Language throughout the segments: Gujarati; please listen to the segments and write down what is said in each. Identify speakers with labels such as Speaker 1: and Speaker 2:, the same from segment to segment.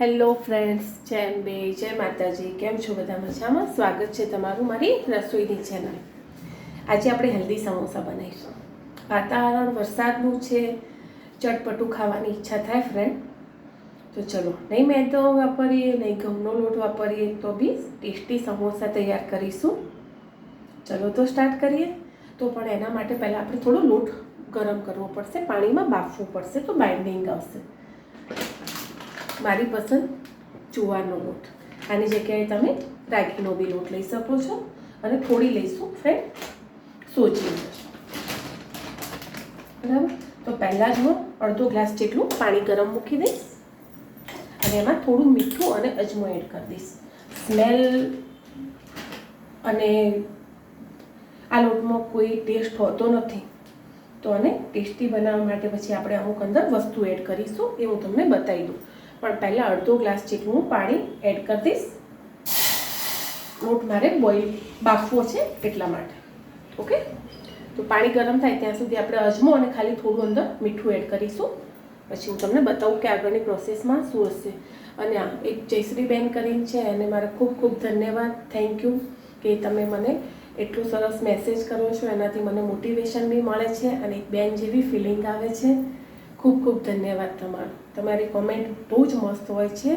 Speaker 1: હેલો ફ્રેન્ડ્સ, જય અંબે, જય માતાજી. કેમ છો બધા મજામાં? સ્વાગત છે તમારું મારી રસોઈની ચેનલ આજે આપણે હેલ્ધી સમોસા બનાવીશું. વાતાવરણ વરસાદનું છે, ચટપટું ખાવાની ઈચ્છા થાય ફ્રેન્ડ તો ચલો, નહીં મેંદો વાપરીએ, નહીં ઘઉંનો લોટ વાપરીએ, તો બી ટેસ્ટી સમોસા તૈયાર કરીશું. ચલો તો સ્ટાર્ટ કરીએ. તો પણ એના માટે પહેલાં આપણે થોડો લોટ ગરમ કરવો પડશે, પાણીમાં બાફવું પડશે, તો બાઇન્ડિંગ આવશે. મારી પસંદ જુવારનો લોટ. આની જગ્યાએ તમે રાગીનો બી લોટ લઈ શકો છો અને થોડી લઈશું ફ્રેન્ડ સોજી બરાબર? તો પહેલાં જ હું અડધો ગ્લાસ જેટલું પાણી ગરમ મૂકી દઈશ અને એમાં થોડું મીઠું અને અજમો એડ કરી દઈશ. સ્મેલ અને આ લોટમાં કોઈ ટેસ્ટ હોતો નથી. તો આને ટેસ્ટી બનાવવા માટે પછી આપણે અમુક અંદર વસ્તુ એડ કરીશું, એ હું તમને બતાવી દઉં. પણ પહેલાં અડધો ગ્લાસ જેટલું હું પાણી એડ કરી દઈશ. લોટ મારે બોઇલ બાફવો છે એટલા માટે. ઓકે તો પાણી ગરમ થાય ત્યાં સુધી આપણે અજમો અને ખાલી થોડું અંદર મીઠું એડ કરીશું. પછી હું તમને બતાવું કે આગળની પ્રોસેસમાં શું હશે. અને આ એક જયશ્રીબેન કરીને છે, એને મારે ખૂબ ખૂબ ધન્યવાદ. થેન્ક યુ કે તમે મને એટલું સરસ મેસેજ કરો છો. એનાથી મને મોટિવેશન બી મળે છે અને એક બેન જેવી ફિલિંગ આવે છે. ખૂબ ખૂબ ધન્યવાદ તમારો. તમારી કોમેન્ટ બહુ જ મસ્ત હોય છે.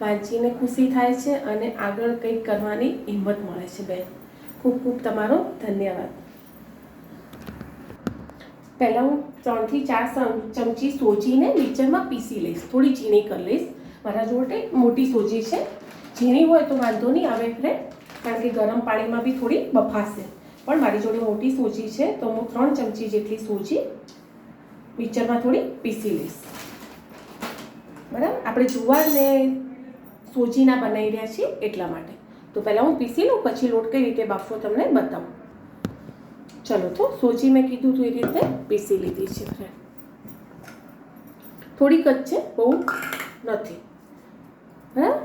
Speaker 1: વાંચીને ખુશી થાય છે અને આગળ કંઈક કરવાની હિંમત મળે છે બેન. ખૂબ ખૂબ તમારો ધન્યવાદ. પહેલાં હું ત્રણથી ચાર ચમચી સોજીને મિક્સરમાં પીસી લઈશ. થોડી ઝીણી કરી લઈશ. મારા જોડે મોટી સોજી છે. ઝીણી હોય તો વાંધો નહીં આવે ફ્રેન્ડ, કારણ કે ગરમ પાણીમાં બી થોડી બફાશે. પણ મારી જોડે મોટી સોજી છે, તો હું ત્રણ ચમચી જેટલી સોજી મિક્સરમાં થોડી પીસી લઈશ. બરાબર? આપણે જુવારને સોજીના બનાવી રહ્યા છીએ એટલા માટે. તો પહેલાં હું પીસી લઉં, પછી લોટ કઈ રીતે બાફવો તમને બતાવું. ચલો તો સોજી મેં કીધું હતું એ રીતે પીસી લીધી છે ફ્રેન્ડ. થોડીક જ છે, બહુ નથી. બરાબર?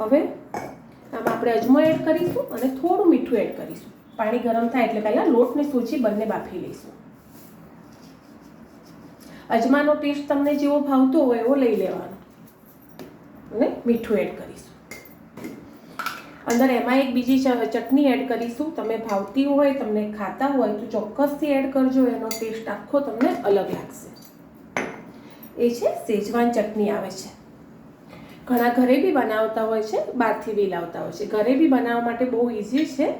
Speaker 1: હવે આમાં આપણે અજમો એડ કરીશું અને થોડું મીઠું એડ કરીશું. પાણી ગરમ થાય એટલે પહેલાં લોટ ને સોજી બંને બાફી લઈશું. અજમાનો ટેસ્ટ તમને જેવો ભાવતો હોય એવો લઈ લેવાનો. અને મીઠું એડ કરીશું. અંદર એમાં એક બીજી ચટણી એડ કરીશું. તમે ભાવતી હોય, તમને ખાતા હોય, તો ચોક્કસથી એડ કરજો. એનો ટેસ્ટ આખો તમને અલગ લાગશે. એ છે સેજવાન ચટણી આવે છે. ઘણા ઘરે બી બનાવતા હોય છે, બહારથી બી લાવતા હોય છે. ઘરે બી બનાવવા માટે બહુ ઇઝી છે.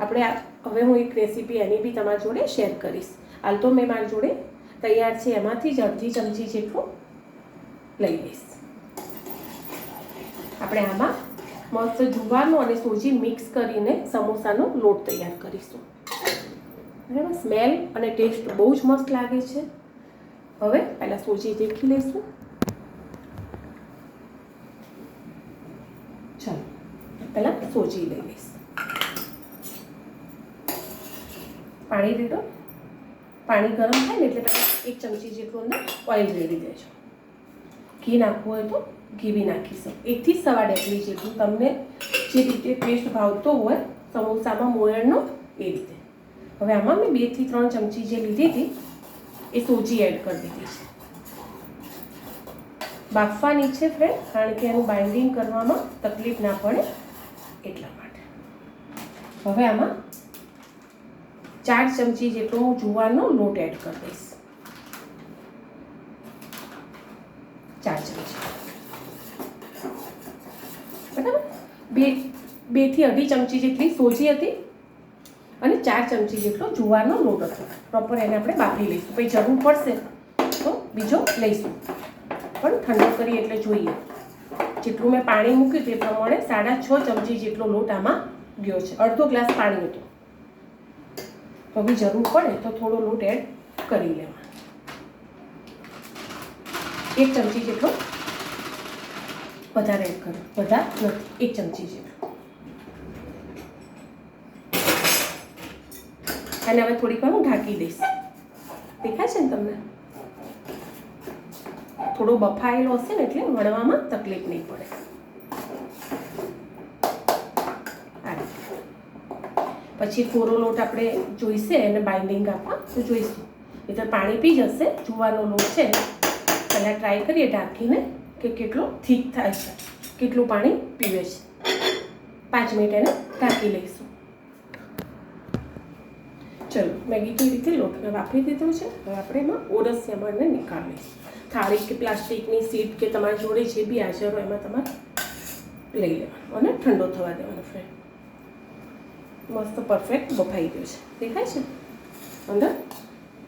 Speaker 1: આપણે હવે હું એક રેસીપી એની બી તમારી જોડે શેર કરીશ. હાલ તો મેં મારી જોડે તૈયાર છે, એમાંથી જ અડધી ચમચી જેટલું લઈ લઈશ. આપણે આમાં મસ્ત જુવારનું અને સોજી મિક્સ કરીને સમોસાનો લોટ તૈયાર કરીશું. બરાબર? સ્મેલ અને ટેસ્ટ બહુ જ મસ્ત લાગે છે. હવે પહેલાં સોજી દેખી લઈશું. ચાલો, પહેલાં સોજી લઈ લઈશ. પાણી રેડો? પાણી ગરમ થાય ને એટલે પહેલાં એક ચમચી જેટલું અંદર ઓઇલ રેડી દેજો. ઘી નાખવું હોય તો ઘી બી નાખી શકો. એકથી સવા ડેકલી જેટલું તમને જે રીતે પેસ્ટ ભાવતો હોય, સમોસામાં મોયણનો એ રીતે. હવે આમાં મેં બેથી ત્રણ ચમચી જે લીધી હતી, એ સોજી એડ કરી દીધી છે. બાફવાની છે ફ્રેન્ડ કારણ કે એનું બાઇન્ડિંગ કરવામાં તકલીફ ના પડે એટલા માટે. હવે આમાં ચાર ચમચી જેટલો હું જુવારનો લોટ એડ કરી દઈશ. ચાર ચમચી બરાબર? બે, બેથી અઢી ચમચી જેટલી સોજી હતી અને ચાર ચમચી જેટલો જુવારનો લોટ હતો. પ્રોપર એને આપણે બાફી લઈશું. પછી જરૂર પડશે તો બીજો લઈશું. પણ ઠંડો કરી એટલે જોઈએ. જેટલું મેં પાણી મૂક્યું તે પ્રમાણે સાડા છ ચમચી જેટલો લોટ આમાં ગયો છે. અડધો ગ્લાસ પાણી હતું. બી જરૂર પડે તો થોડો લોટ એડ કરી લેવાનો. એક ચમચી જેટલો વધારે એડ કરો. વધારે નથી એક ચમચી જેટલો. અને હવે થોડીક વાર હું ઢાંકી દઈશ. દેખાય છે ને તમને? થોડો બફાયેલો હશે ને એટલે વણવામાં તકલીફ નહીં પડે. પછી કોરો લોટ આપણે જોઈશે એને બાઇન્ડિંગ આપવા. તો જોઈશું. તો પાણી પી જશે જુવાનો લોટ છે પહેલાં ટ્રાય કરીએ ઢાંકીને કે કેટલો થીક થાય છે. કેટલું પાણી પીવે છે. પાંચ મિનિટ એને ઢાંકી લઈશું. ચલો, મેગી કેવી રીતે લોટને વાપરી દીધો છે? હવે આપણે એમાં ઓરસિયામાંને નીકાળી લઈશું. થાળી કે પ્લાસ્ટિકની સીટ કે તમારી જોડે જે બી હાજર હોય એમાં તમારે લઈ લેવાનું અને ઠંડો થવા દેવાનો ફ્રેન્ડ મસ્ત પરફેક્ટ બફાઈ ગયો છે. દેખાય છે? અંદર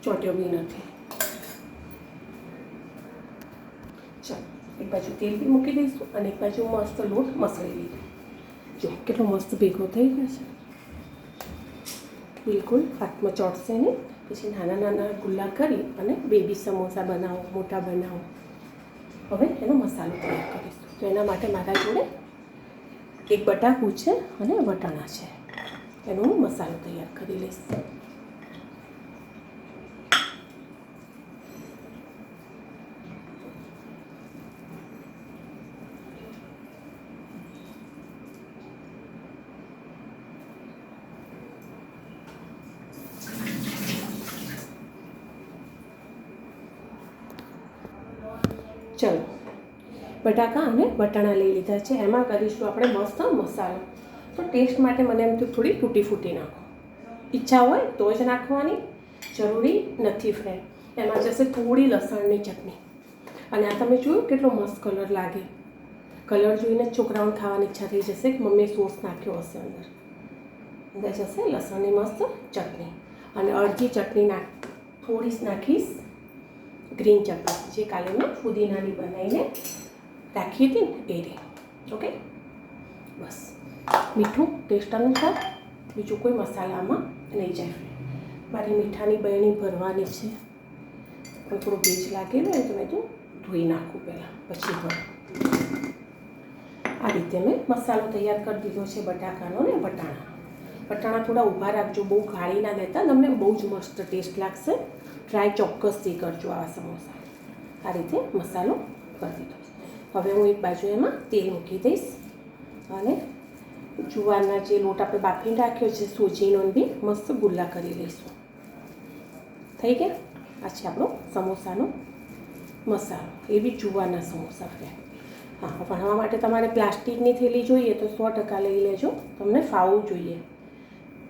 Speaker 1: ચોટ્યો બી નથી ચાલો એક બાજુ તેલ બી મૂકી દઈશું અને એક બાજુ મસ્ત લોટ મસળી લીધો. જો, કેટલો મસ્ત ભેગો થઈ ગયો છે. બિલકુલ હાથમાં ચોટશે નહીં. પછી નાના નાના ગુલ્લા કરી અને બેબી સમોસા બનાવો, મોટા બનાવો. હવે એનો મસાલો તૈયાર કરીશું. તો એના માટે મારા જોડે એક બટાકું છે અને વટાણા છે. એનો હું મસાલો તૈયાર કરી લઈશ. ચલો. બટાકા અને વટાણા લઈ લીધા છે. એમાં કરીશું આપણે મસ્ત મસાલો. તો ટેસ્ટ માટે મને એમ થોડી ફૂટી ફૂટી નાખો. ઈચ્છા હોય તો જ નાખવાની. જરૂરી નથી ફ્રેન્ડ એમાં જશે થોડી લસણની ચટણી. અને આ તમે જોયું કેટલો મસ્ત કલર લાગે. કલર જોઈને છોકરાઓને ખાવાની ઈચ્છા થઈ જશે કે મમ્મીએ સોસ નાખ્યો હશે અંદર. અંદર જશે લસણની મસ્ત ચટણી. અને અડધી ચટણી નાખ થોડી નાખીશ. ગ્રીન ચપાતી જે કાલે મેં ફુદીનાની બનાવીને રાખી હતી ને એ રહી. ઓકે? બસ. મીઠું ટેસ્ટ અનુસાર. બીજું કોઈ મસાલામાં નહીં જાય. મારી મીઠાની બહેણી ભરવાની છે. પણ થોડું ભેજ લાગેલો હોય તો મેં તો ધોઈ નાખું પહેલાં, પછી ભરું. આ રીતે મેં મસાલો તૈયાર કરી દીધો છે બટાકાનો ને વટાણા વટાણા થોડા ઊભા રાખજો, બહુ ગાળી ના દેતા તમને બહુ જ મસ્ત ટેસ્ટ લાગશે. ટ્રાય ચોક્કસથી કરજો આવા સમોસા. આ રીતે મસાલો કરી દીધો હવે હું એક બાજુ એમાં તેલ મૂકી દઈશ અને જુવારના જે લોટ આપણે બાફીને રાખ્યો છે, સોજીનો બી મસ્ત ગુલ્લા કરી લઈશું. થઈ ગયા? આ છે આપણો સમોસાનો મસાલો. એ બી જુવારના સમોસા ફ્રેન્ડ હા, ભણવા માટે તમારે પ્લાસ્ટિકની થેલી જોઈએ તો સો ટકા લઈ લેજો. તમને ફાવવું જોઈએ.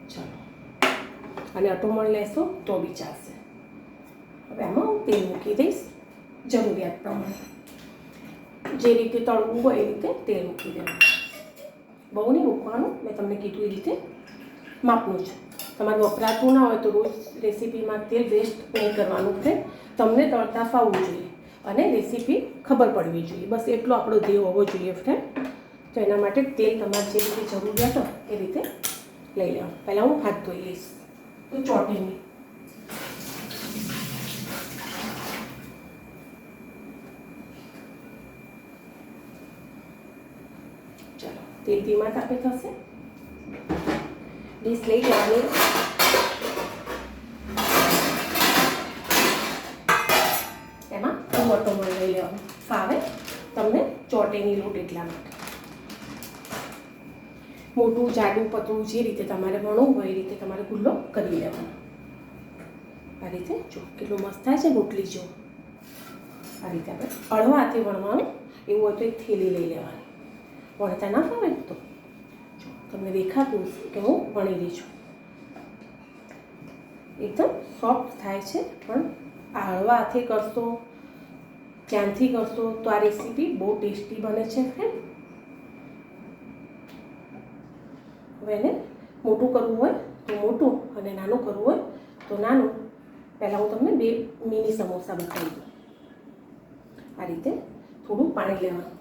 Speaker 1: ચાલો. અને અટોમણ લેશો, તો બી ચાલશે. હવે આમાં હું તેલ મૂકી દઈશ, જરૂરિયાત પ્રમાણે. જે રીતે તળવું હોય એ રીતે તેલ મૂકી દેવાનું. બહુ નહીં મૂકવાનું, મેં તમને કીધું એ રીતે માપનું છે. તમારે વપરાતું ના હોય તો રોજ રેસીપીમાં તેલ વેસ્ટ નહીં કરવાનું છે. તમને તળતા ફાવવું જોઈએ અને રેસીપી ખબર પડવી જોઈએ. બસ એટલો આપણો ધ્યેય હોવો જોઈએ ફ્રેન્ડ તો એના માટે તેલ તમારે જે રીતે જરૂરિયાત હોય એ રીતે લઈ લેવા પહેલાં હું હાથ ધોઈ લઈશ તો ચોટે નહીં ચાલો તેલ ધીમા તાપે થશે ડીશ લઈ લેવાની એમાં ટોમેટો લઈ લેવાનું ફાવે તમને ચોટેની લોટ એટલા માટે મોટું, જાડું પતળું જે રીતે તમારે વણવું હોય એ રીતે તમારે ગુલ્લો કરી લેવાનો. આ રીતે જો, કેટલું મસ્ત થાય છે રોટલી જો. આ રીતે આપણે અળવા હાથે વણવાનું, એવું હોય તો એક થેલી લઈ લેવાની. વણતા ના ફાવે તો. તમને દેખાતું કે હું વણી લઈ છું. એકદમ સોફ્ટ થાય છે, પણ આ હળવા હાથે કરશો ક્યાંથી કરશો તો આ રેસીપી બહુ ટેસ્ટી બને છે ફ્રેન્ડ હવે એને મોટું કરવું હોય તો મોટું અને નાનું કરવું હોય તો નાનું. પહેલાં હું તમને બે મિની સમોસા બતાવી દઉં. આ રીતે થોડું પાણી લેવાનું.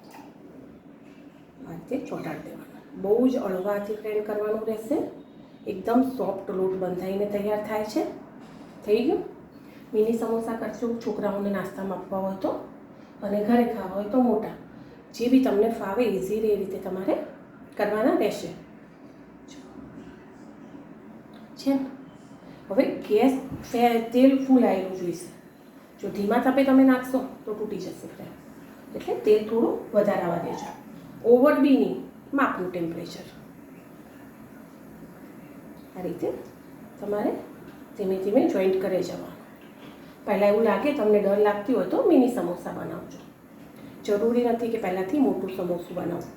Speaker 1: આ રીતે ચોંટાડી દેવાનું. બહુ જ અળવાથી ફ્રેન્ડ કરવાનું રહેશે. એકદમ સોફ્ટ લોટ બંધાઈને તૈયાર થાય છે. થઈ ગયું? મિની સમોસા કરશો. છોકરાઓને નાસ્તામાં આપવા હોય તો અને ઘરે ખાવા હોય તો મોટા. જે બી તમને ફાવે ઇઝી એ રીતે તમારે કરવાના રહેશે. છે હવે ગેસ તેલ ફૂલ આવેલું જોઈશે. જો ધીમા તાપે તમે નાખશો તો તૂટી જશે ફ્રેમ એટલે તેલ થોડું વધારે આવવા દેજો. ઓવર બી નહીં માપનું ટેમ્પરેચર આ રીતે તમારે ધીમે ધીમે જોઈન્ટ કરે જવાનું. પહેલાં એવું લાગે તમને ડર લાગતી હોય તો મિની સમોસા બનાવજો. જરૂરી નથી કે પહેલાંથી મોટું સમોસું બનાવો.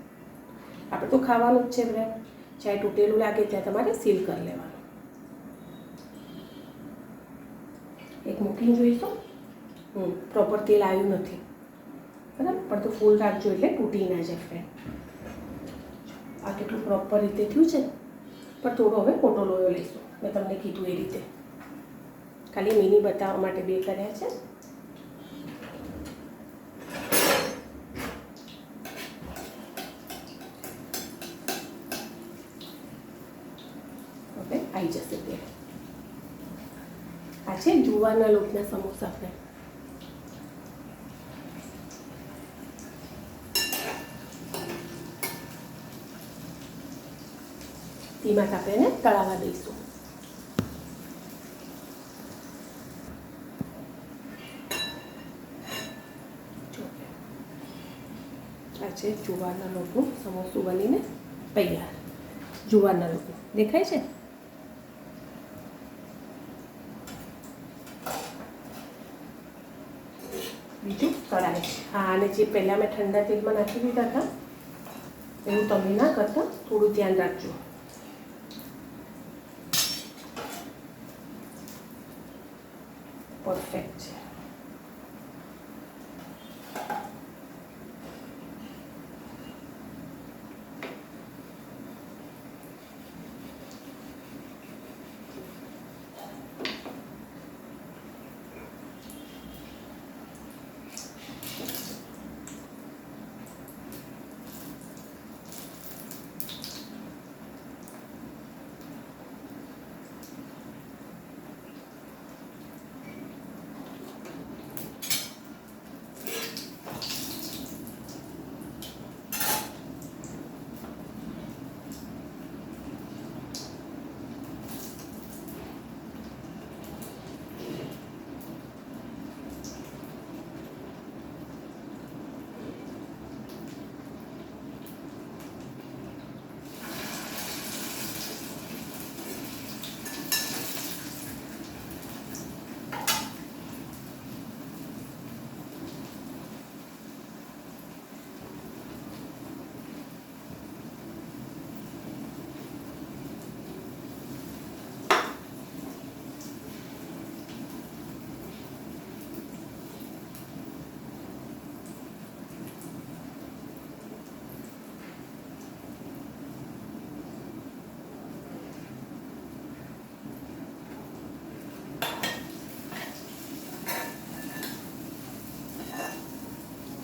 Speaker 1: આપણે તો ખાવાનું જ છે ફ્રેન્ડ જ્યાં તૂટેલું લાગે ત્યાં તમારે સીલ કરી લેવાનું. એક મૂકીને જોઈશું. હમ પ્રોપર તેલ આવ્યું નથી. બરાબર? પણ તો ફૂલ રાખજો એટલે તૂટી ના જાય ફ્રેન્ડ આ કેટલું પ્રોપર રીતે થયું છે પણ થોડો હવે મોટો લોયો લઈશું. મેં તમને કીધું એ રીતે. ખાલી મિની બતાવવા માટે બે કર્યા છે હવે આવી જશે તે આ છે જુવારના લોટના સમોસા ધીમા તાપે એને તળાવવા દઈશું. છે જુવારના લોટનું સમોસું બનીને તૈયાર. જુવારના લોટનું દેખાય છે બીજું કઢાઈ હા, અને જે પહેલાં મેં ઠંડા તેલમાં નાખી દીધા હતા એવું તમે ના કરતા, થોડું ધ્યાન રાખજો. પરફેક્ટ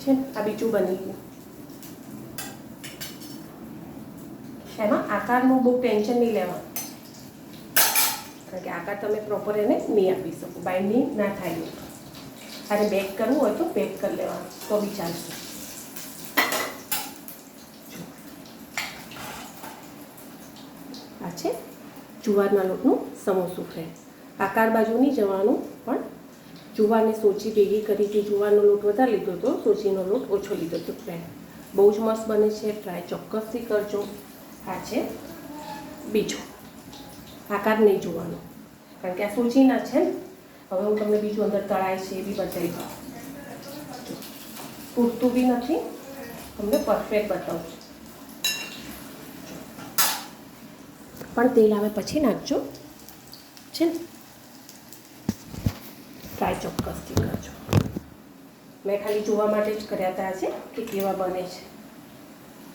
Speaker 1: છે, આ બીજું બની ગયું. એમાં આકારનું બહુ ટેન્શન નહીં લેવાનું. કારણ કે આકાર તમે પ્રોપર એને નહીં આપી શકો બાઇન્ડિંગ ના થાય અને બેક કરવું હોય તો બેક કરી લેવાનું, તો બી ચાલશે. આ છે જુવારના લોટનું સમોસું ફ્રેન્ડ આકાર બાજુ નહીં જવાનું જુવારને સોચી ભેગી કરી હતી. જુવારનો લોટ વધારે લીધો હતો, સોચીનો લોટ ઓછો લીધો હતો. ફ્રેન્ડ બહુ જ મસ્ત બને છે. ટ્રાય ચોક્કસથી કરજો. આ છે બીજું. આકાર નહીં જોવાનો. કારણ કે આ સોચીના છે ને. હવે હું તમને બીજું અંદર તળાય છે એ બી બતાવી દઉં. તૂટતું બી નથી. તમને પરફેક્ટ બતાવું. પણ તેલ આવે પછી નાખજો. છે ને? ટ્રાય ચોક્કસથી કરજો. મેં ખાલી જોવા માટે જ કર્યા હતા છે કે કેવા બને છે.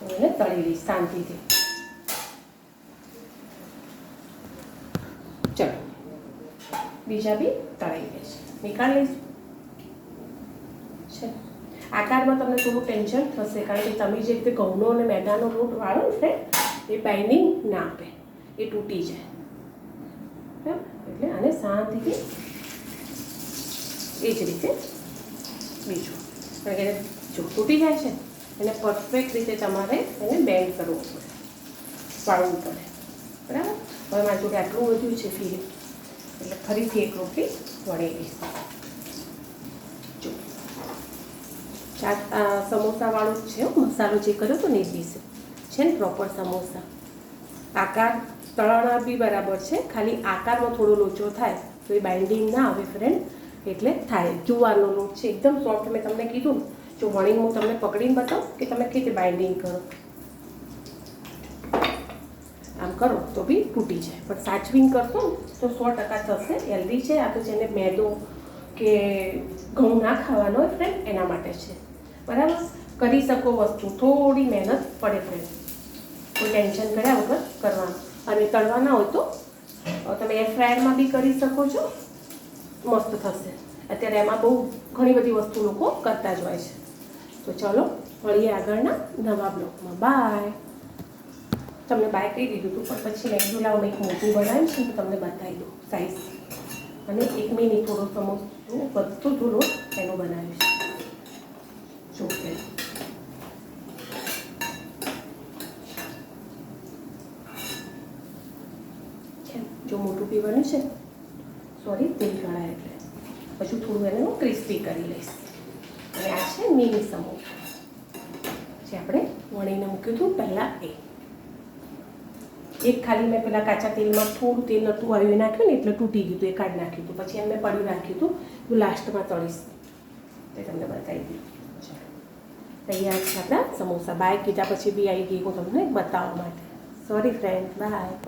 Speaker 1: હું એને તળી લઈશ શાંતિથી. ચલો. બીજા બી તળી લઈશ નીકાળી લઈશ. છે. આકારમાં તમને થોડું ટેન્શન થશે કારણ કે તમે જે રીતે ઘઉંનો અને મેદાનો લોટ વાળો ને, એ બાઇન્ડિંગ ના આપે. એ તૂટી જાય. એટલે આને શાંતિથી એ જ રીતે બીજું. કારણ કે જો તૂટી જાય છે, એને પરફેક્ટ રીતે તમારે એને બેન્ડ કરવું પડે. વાળવું પડે. બરાબર? હવે મારી જોડે આટલું વધ્યું છે ફી. એટલે ફરીથી એક રોટલી વળી લઈશ જો. ચાટ સમોસાવાળો છે મસાલો જે કર્યો હતો ને એ છે ને પ્રોપર સમોસા. આકાર તળાણા બી બરાબર છે. ખાલી આકારમાં થોડો લોચો થાય તો એ બાઇન્ડિંગ ના આવે ફ્રેન્ડ એટલે થાય. જુવારનો લોટ છે. એકદમ સોફ્ટ મેં તમને કીધું જો વણીને હું તમને પકડીને બતાવું કે તમે કેવી રીતે બાઇન્ડિંગ કરો. આમ કરો, તો બી તૂટી જાય. પણ સાચવીને કરશો તો સો ટકા થશે હેલ્ધી છે. આ તો જેને મેદો કે ઘઉં ના ખાવાનો હોય ફ્રેન્ડ એના માટે છે. બરાબર? કરી શકો વસ્તુ. થોડી મહેનત પડે ફ્રેન્ડ કોઈ ટેન્શન કર્યા વગર કરવાનું. અને તળવાના હોય તો તમે એર ફ્રાયરમાં બી કરી શકો છો. મસ્ત થશે. અત્યારે એમાં બહુ ઘણી બધી વસ્તુ લોકો કરતા જ હોય છે. તો ચલો, મળીએ આગળના નવા બ્લોગમાં બાય તમને બાય કહી દીધું હતું પણ પછી મેં કીધું, લાવો એક મોટું બનાવ્યું છે તો તમને બતાવી દઉં. સાઈઝ અને એક મિનિટ થોડો સમોસું વધતો થોડો એનો બનાવ્યું છે. જો જો મોટું પીવાનું છે. સોરી તેલ ગળાય એટલે. પછી થોડું એને હું ક્રિસ્પી કરી લઈશ. અને આ છે મિની સમોસા. જે આપણે વણીને મૂક્યું હતું પહેલાં એ. એક ખાલી મેં પેલા કાચા તેલમાં થોડું તેલ નહોતું આવ્યું નાખ્યું ને એટલે તૂટી ગયું હતું, એ કાઢી નાખ્યું હતું. પછી એમને મેં પડ્યું રાખ્યું હતું હું લાસ્ટમાં તળીશ. તે તમને બતાવી દીધું તૈયાર છે આપણા સમોસા. બાય કીધા પછી બી આવી ગઈ હું તમને બતાવવા માટે. Sorry friend by